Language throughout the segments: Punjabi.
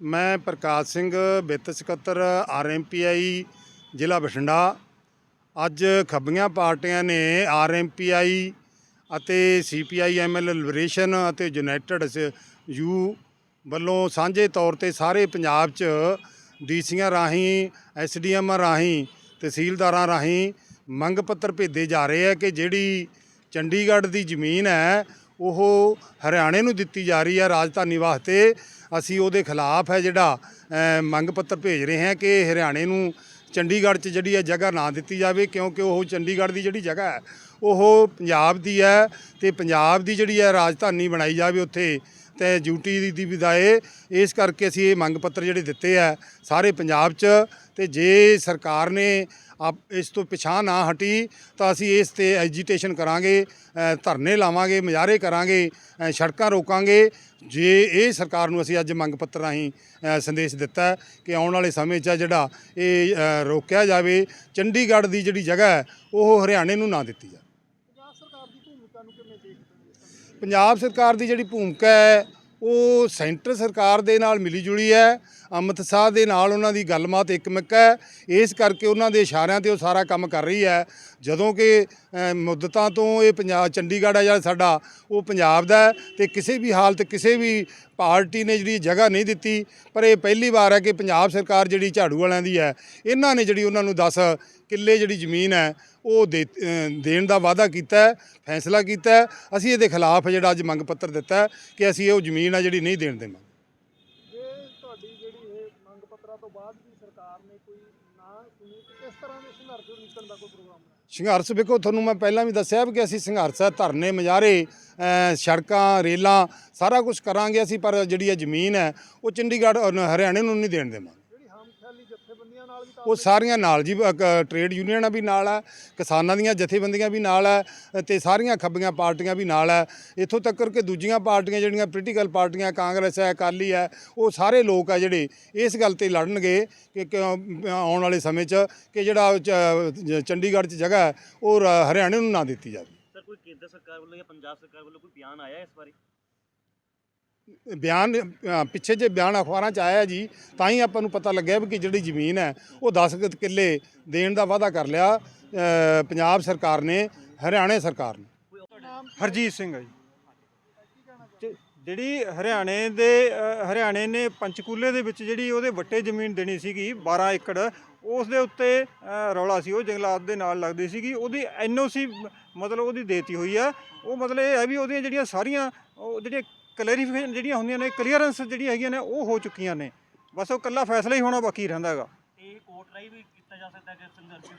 ਮੈਂ ਪ੍ਰਕਾਸ਼ ਸਿੰਘ ਵਿੱਤ ਸਕੱਤਰ ਆਰਐਮਪੀਆਈ ਜ਼ਿਲ੍ਹਾ ਬਠਿੰਡਾ। ਅੱਜ ਖੱਬੀਆਂ ਪਾਰਟੀਆਂ ਨੇ ਆਰਐਮਪੀਆਈ ਅਤੇ ਸੀਪੀਆਈ ਐਮਐਲ ਲਿਬਰੇਸ਼ਨ ਅਤੇ ਯੂਨਾਈਟਿਡ ਯੂ ਵੱਲੋਂ ਸਾਂਝੇ ਤੌਰ ਤੇ ਸਾਰੇ ਪੰਜਾਬ 'ਚ ਡੀਸੀਆਂ ਰਾਹੀਂ ਐਸਡੀਐਮ ਰਾਹੀਂ, ਤਹਿਸੀਲਦਾਰਾਂ ਰਾਹੀਂ ਮੰਗ ਪੱਤਰ ਭੇਜੇ ਜਾ ਰਹੇ ਹੈ ਕਿ ਜਿਹੜੀ ਚੰਡੀਗੜ੍ਹ ਦੀ ਜ਼ਮੀਨ ਹੈ ਉਹ ਹਰਿਆਣੇ ਨੂੰ ਦਿੱਤੀ ਜਾ ਰਹੀ ਹੈ ਰਾਜਧਾਨੀ ਵਾਸਤੇ। ਅਸੀਂ ਉਹਦੇ ਖਿਲਾਫ ਹੈ ਜਿਹੜਾ ਮੰਗ ਪੱਤਰ ਭੇਜ ਰਹੇ ਹਾਂ ਕਿ ਹਰਿਆਣੇ ਨੂੰ ਚੰਡੀਗੜ੍ਹ 'ਚ ਜਿਹੜੀ ਹੈ ਜਗ੍ਹਾ ਨਾ ਦਿੱਤੀ ਜਾਵੇ, ਕਿਉਂਕਿ ਉਹ ਚੰਡੀਗੜ੍ਹ ਦੀ ਜਿਹੜੀ ਜਗ੍ਹਾ ਹੈ, ਉਹ ਪੰਜਾਬ ਦੀ ਹੈ ਤੇ ਪੰਜਾਬ ਦੀ ਜਿਹੜੀ ਹੈ ਰਾਜਧਾਨੀ ਬਣਾਈ ਜਾਵੇ ਉੱਥੇ। ਤੇ ਡਿਊਟੀ ਦੀ- ਵਿਦਾਏ ਇਸ ਕਰਕੇ ਅਸੀਂ ਇਹ ਮੰਗ ਪੱਤਰ ਜਿਹੜੇ ਦਿੱਤੇ ਆ ਸਾਰੇ ਪੰਜਾਬ 'ਚ। ਤੇ ਜੇ ਸਰਕਾਰ ਨੇ ਆਪ ਇਸ ਤੋਂ ਪਿਛਾਂ ਨਾ ਹਟੀ, ਤਾਂ ਅਸੀਂ ਇਸ ਤੇ ਐਜੀਟੇਸ਼ਨ ਕਰਾਂਗੇ ਧਰਨੇ ਲਾਵਾਂਗੇ, ਮੁਜ਼ਾਹਰੇ ਕਰਾਂਗੇ ਸੜਕਾਂ ਰੋਕਾਂਗੇ। ਜੇ ਇਹ ਸਰਕਾਰ ਨੂੰ ਅਸੀਂ ਅੱਜ ਮੰਗ ਪੱਤਰ ਰਾਹੀਂ ਸੰਦੇਸ਼ ਦਿੱਤਾ ਕਿ ਆਉਣ ਵਾਲੇ ਸਮੇਂ 'ਚ ਆ ਜਿਹੜਾ ਇਹ ਰੋਕਿਆ ਜਾਵੇ, ਚੰਡੀਗੜ੍ਹ ਦੀ ਜਿਹੜੀ ਜਗ੍ਹਾ ਹੈ, ਉਹ ਹਰਿਆਣੇ ਨੂੰ ਨਾ ਦਿੱਤੀ ਜਾਵੇ। ਪੰਜਾਬ ਸਰਕਾਰ ਦੀ ਜਿਹੜੀ ਭੂਮਿਕਾ ਹੈ, ਉਹ ਸੈਂਟਰ ਸਰਕਾਰ ਦੇ ਨਾਲ ਮਿਲੀ ਜੁਲੀ ਹੈ। ਅਮਿਤ ਸ਼ਾਹ ਦੇ ਨਾਲ ਉਹਨਾਂ ਦੀ ਗੱਲਬਾਤ ਇੱਕਮਿਕ ਹੈ। ਇਸ ਕਰਕੇ ਉਹਨਾਂ ਦੇ ਇਸ਼ਾਰਿਆਂ ਤੇ ਉਹ ਸਾਰਾ ਕੰਮ ਕਰ ਰਹੀ ਹੈ। ਜਦੋਂ ਕਿ ਮੁੱਦਤਾਂ ਤੋਂ ਇਹ ਪੰਜਾਬ, ਚੰਡੀਗੜ੍ਹ ਹੈ ਜਿਹੜਾ ਸਾਡਾ, ਉਹ ਪੰਜਾਬ ਦਾ ਹੈ ਤੇ ਕਿਸੇ ਵੀ ਹਾਲਤ, ਕਿਸੇ ਵੀ ਪਾਰਟੀ ਨੇ ਜਿਹੜੀ ਜਗ੍ਹਾ ਨਹੀਂ ਦਿੱਤੀ, ਪਰ ਇਹ ਪਹਿਲੀ ਵਾਰ ਹੈ ਕਿ ਪੰਜਾਬ ਸਰਕਾਰ ਜਿਹੜੀ ਝਾੜੂ ਵਾਲਿਆਂ ਦੀ ਹੈ, ਇਹਨਾਂ ਨੇ ਜਿਹੜੀ ਉਹਨਾਂ ਨੂੰ 10 ਕਿੱਲੇ ਜਿਹੜੀ ਜ਼ਮੀਨ ਹੈ ਉਹ ਦੇਣ ਦਾ ਵਾਅਦਾ ਕੀਤਾ ਹੈ ਫੈਸਲਾ ਕੀਤਾ ਹੈ। ਅਸੀਂ ਇਹਦੇ ਖਿਲਾਫ ਜਿਹੜਾ ਅੱਜ ਮੰਗ ਪੱਤਰ ਦਿੱਤਾ ਕਿ ਅਸੀਂ ਉਹ ਜ਼ਮੀਨ ਆ ਜਿਹੜੀ ਨਹੀਂ ਦੇਣ ਦੇਵਾਂਗੇ। ਸੰਘਰਸ਼ ਵੇਖੋ ਤੁਹਾਨੂੰ ਮੈਂ ਪਹਿਲਾਂ ਵੀ ਦੱਸਿਆ ਵੀ ਕਿ ਅਸੀਂ ਸੰਘਰਸ਼ ਹੈ ਧਰਨੇ ਮੁਜ਼ਾਹਰੇ ਅ, ਸੜਕਾਂ ਰੇਲਾਂ ਸਾਰਾ ਕੁਝ ਕਰਾਂਗੇ ਅਸੀਂ ਪਰ ਜਿਹੜੀ ਇਹ ਜ਼ਮੀਨ ਹੈ ਉਹ ਚੰਡੀਗੜ੍ਹ ਹਰਿਆਣੇ ਨੂੰ ਨਹੀਂ ਦੇਣ ਦੇਵਾਂਗੇ ਜਿਹੜੀ ਹਮ ਖਿਆਲੀ ਜਥੇਬੰਦੀਆਂ ਨਾਲ ਵੀ ਤਾਂ ਉਹ ਸਾਰੀਆਂ ਨਾਲ ਜੀ ਅ, ਟਰੇਡ ਯੂਨੀਅਨਾਂ ਵੀ ਨਾਲ ਹੈ ਕਿਸਾਨਾਂ ਦੀਆਂ ਜਥੇਬੰਦੀਆਂ ਵੀ ਨਾਲ ਹੈ ਤੇ ਸਾਰੀਆਂ ਖੱਬੀਆਂ ਪਾਰਟੀਆਂ ਵੀ ਨਾਲ ਹੈ ਇੱਥੋਂ ਤੱਕ ਕਿ ਦੂਜੀਆਂ ਪਾਰਟੀਆਂ ਜਿਹੜੀਆਂ ਪੋਲੀਟੀਕਲ ਪਾਰਟੀਆਂ ਕਾਂਗਰਸ ਹੈ ਅਕਾਲੀ ਹੈ ਉਹ ਸਾਰੇ ਲੋਕ ਆ ਜਿਹੜੇ ਇਸ ਗੱਲ ਤੇ ਲੜਨਗੇ ਕਿ ਆਉਣ ਵਾਲੇ ਸਮੇਂ 'ਚ ਕਿ ਜਿਹੜਾ ਚੰਡੀਗੜ੍ਹ 'ਚ ਜਗ੍ਹਾ ਹੈ ਉਹ ਰ- ਹਰਿਆਣੇ ਨੂੰ ਨਾ ਦਿੱਤੀ ਜਾਵੇ। ਸਰ ਕੋਈ ਕੇਂਦਰ ਸਰਕਾਰ ਵੱਲੋਂ ਜਾਂ ਪੰਜਾਬ ਸਰਕਾਰ ਵੱਲੋਂ ਕੋਈ ਬਿਆਨ ਆਇਆ ਇਸ ਬਾਰੇ? ਬਿਆਨ ਅ, ਪਿੱਛੇ ਜੇ ਬਿਆਨ ਅਖਬਾਰਾਂ 'ਚ ਆਇਆ ਜੀ ਤਾਂ ਹੀ ਆਪਾਂ ਨੂੰ ਪਤਾ ਲੱਗਿਆ ਵੀ ਕਿ ਜਿਹੜੀ ਜ਼ਮੀਨ ਹੈ ਉਹ 10 ਕੁ ਕਿੱਲੇ ਦੇਣ ਦਾ ਵਾਅਦਾ ਕਰ ਲਿਆ ਅ, ਪੰਜਾਬ ਸਰਕਾਰ ਨੇ ਹਰਿਆਣੇ ਸਰਕਾਰ ਨੇ। ਹਰਜੀਤ ਸਿੰਘ ਹੈ ਜੀ। ਤੇ ਜਿਹੜੀ ਹਰਿਆਣੇ ਦੇ ਅ, ਹਰਿਆਣੇ ਨੇ ਪੰਚਕੂਲੇ ਦੇ ਵਿੱਚ ਜਿਹੜੀ ਉਹਦੇ ਵੱਟੇ ਜ਼ਮੀਨ ਦੇਣੀ ਸੀਗੀ 12 ਏਕੜ ਉਸ ਦੇ ਉੱਤੇ ਅ, ਰੌਲਾ ਸੀ ਉਹ ਜੰਗਲਾਤ ਦੇ ਨਾਲ ਲੱਗਦੀ ਸੀਗੀ। ਉਹਦੀ ਐਨਓਸੀ ਮਤਲਬ ਉਹਦੀ ਦੇਤੀ ਹੋਈ ਆ। ਉਹ ਮਤਲਬ ਇਹ ਹੈ ਵੀ ਉਹਦੀਆਂ ਜਿਹੜੀਆਂ ਸਾਰੀਆਂ ਉਹ ਜਿਹੜੀਆਂ ਕਲੈਰੀਫਿਕੇਸ਼ਨ ਜਿਹੜੀਆਂ ਹੁੰਦੀਆਂ ਨੇ ਕਲੀਅਰੈਂਸ ਜਿਹੜੀਆਂ ਹੈਗੀਆਂ ਨੇ ਉਹ ਹੋ ਚੁੱਕੀਆਂ ਨੇ। ਬਸ ਉਹ ਕੱਲਾ ਫੈਸਲਾ ਹੀ ਹੋਣਾ ਬਾਕੀ ਰਹਿੰਦਾ ਹੈਗਾ। ਤੇ ਕੋਰਟ ਰਾਈ ਵੀ ਕੀਤਾ ਜਾ ਸਕਦਾ ਹੈ ਕਿ ਸੰਘਰਸ਼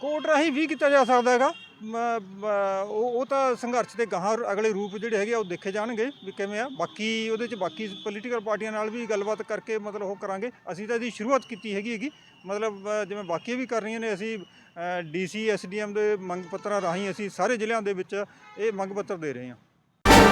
ਕੋਰਟ ਰਾਹੀਂ ਵੀ ਕੀਤਾ ਜਾ ਸਕਦਾ ਹੈਗਾ। ਮ- ਮ- ਉਹ ਉਹ ਤਾਂ ਸੰਘਰਸ਼ ਦੇ ਗਾਹਾਂ ਅਗਲੇ ਰੂਪ ਜਿਹੜੇ ਹੈਗੇ ਆ ਉਹ ਦੇਖੇ ਜਾਣਗੇ ਵੀ ਕਿਵੇਂ ਆ। ਬਾਕੀ ਉਹਦੇ ਚ ਬਾਕੀ ਪੋਲੀਟੀਕਲ ਪਾਰਟੀਆਂ ਨਾਲ ਵੀ ਗੱਲਬਾਤ ਕਰਕੇ ਮਤਲਬ ਉਹ ਕਰਾਂਗੇ। ਅਸੀਂ ਤਾਂ ਇਹਦੀ ਸ਼ੁਰੂਆਤ ਕੀਤੀ ਹੈਗੀ ਹੈਗੀ। ਮਤਲਬ ਅ, ਜਿਵੇਂ ਬਾਕੀ ਵੀ ਕਰ ਰਹੀਆਂ ਨੇ ਅਸੀਂ ਡੀਸੀ ਐਸਡੀਐਮ ਦੇ ਮੰਗ ਪੱਤਰਾਂ ਰਾਹੀਂ ਅਸੀਂ ਸਾਰੇ ਜ਼ਿਲ੍ਹਿਆਂ ਦੇ ਵਿੱਚ ਇਹ ਮੰਗ ਪੱਤਰ ਦੇ ਰਹੇ ਹਾਂ।